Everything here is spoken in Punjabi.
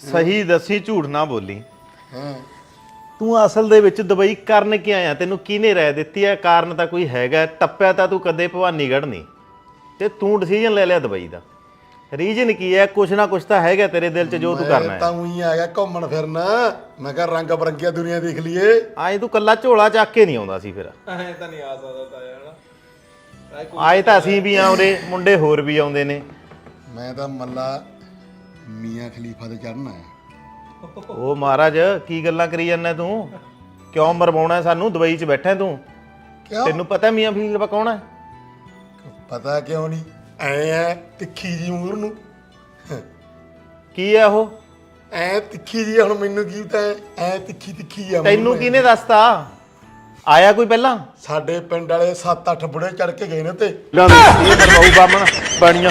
ਸਹੀ ਦੱਸੀ ਝੂਠ ਨਾ ਬੋਲੀ। ਹਾਂ। ਤੂੰ ਅਸਲ ਦੇ ਵਿੱਚ ਦੁਬਈ ਕਰਨ ਕੀ ਆਇਆ? ਤੈਨੂੰ ਕਿਹਨੇ ਰਾਇ ਦਿੱਤੀ? ਹੈ ਕਾਰਨ ਤਾਂ ਕੋਈ ਹੈਗਾ। ਟੱਪਿਆ ਤਾਂ ਤੂੰ ਕਦੇ ਭਵਾਨੀਗੜ੍ਹ ਨਹੀਂ। ਤੇ ਤੂੰ ਡਿਸੀਜਨ ਲੈ ਲਿਆ ਦੁਬਈ ਦਾ। ਰੀਜਨ ਕੀ ਹੈ? ਕੁਛ ਨਾ ਕੁਛ ਤਾਂ ਹੈਗਾ ਤੇਰੇ ਦਿਲ 'ਚ ਜੋ ਤੂੰ ਕਰਨਾ ਹੈ। ਤਾਂ ਉਹੀ ਆ ਗਿਆ ਘੁੰਮਣ ਫਿਰਨ। ਮੈਂ ਕਿਹਾ ਰੰਗ ਬਰੰਗੀਆਂ ਦੁਨੀਆ ਦੇਖ ਲਈਏ। ਆਏ ਤੂੰ ਕੱਲਾ ਝੋਲਾ ਚੱਕ ਕੇ ਨਹੀਂ ਆਉਂਦਾ ਸੀ ਫਿਰ। ਐ ਤਾਂ ਨਹੀਂ ਆ ਸਕਦਾ ਤਾਇਆ ਹਨਾ ਆਏ ਤਾਂ ਅਸੀਂ ਵੀ ਆਉਂਦੇ ਮੁੰਡੇ ਹੋਰ ਵੀ ਆਉਂਦੇ ਨੇ। ਮੈਂ ਤਾਂ ਮੱਲਾ ਮੀਆਂ ਖਲੀਫਾ ਤੇ ਚੜਨ ਆਇਆ। ਉਹ ਮਹਾਰਾਜ ਕੀ ਗੱਲਾਂ ਕਰੀ ਜਾਂਦਾ ਤੂੰ? ਕਿਉਂ ਮਰਵਾਉਣਾ ਸਾਨੂੰ? ਦੁਬਈ 'ਚ ਬੈਠਾ ਤੂੰ? ਕਿਉਂ? ਤੈਨੂੰ ਪਤਾ ਮੀਆਂ ਫੀਲ ਕੌਣ ਹੈ? ਪਤਾ ਕਿਉਂ ਨਹੀਂ? ਐ ਐ ਤਿੱਖੀ ਜੀ ਮੂਰ ਨੂੰ। ਕੀ ਹੈ ਉਹ? ਐ ਤਿੱਖੀ ਜੀ ਹੁਣ ਮੈਨੂੰ ਕੀ ਤਾਂ ਐ ਤਿੱਖੀ ਤਿੱਖੀ ਆ ਮੂੰਹ ਤੈਨੂੰ ਮੇਂ। ਕਿਹਨੇ ਦੱਸਤਾ? ਆਇਆ ਕੋਈ ਪਹਿਲਾਂ? ਸਾਡੇ ਪਿੰਡ ਵਾਲੇ 7-8 ਬੁੜੇ ਚੜ ਕੇ ਗਏ ਨੇ ਤੇ। ਇਹ ਮਰਵਾਉ ਬਾਮਣ ਪਾਣੀਆਂ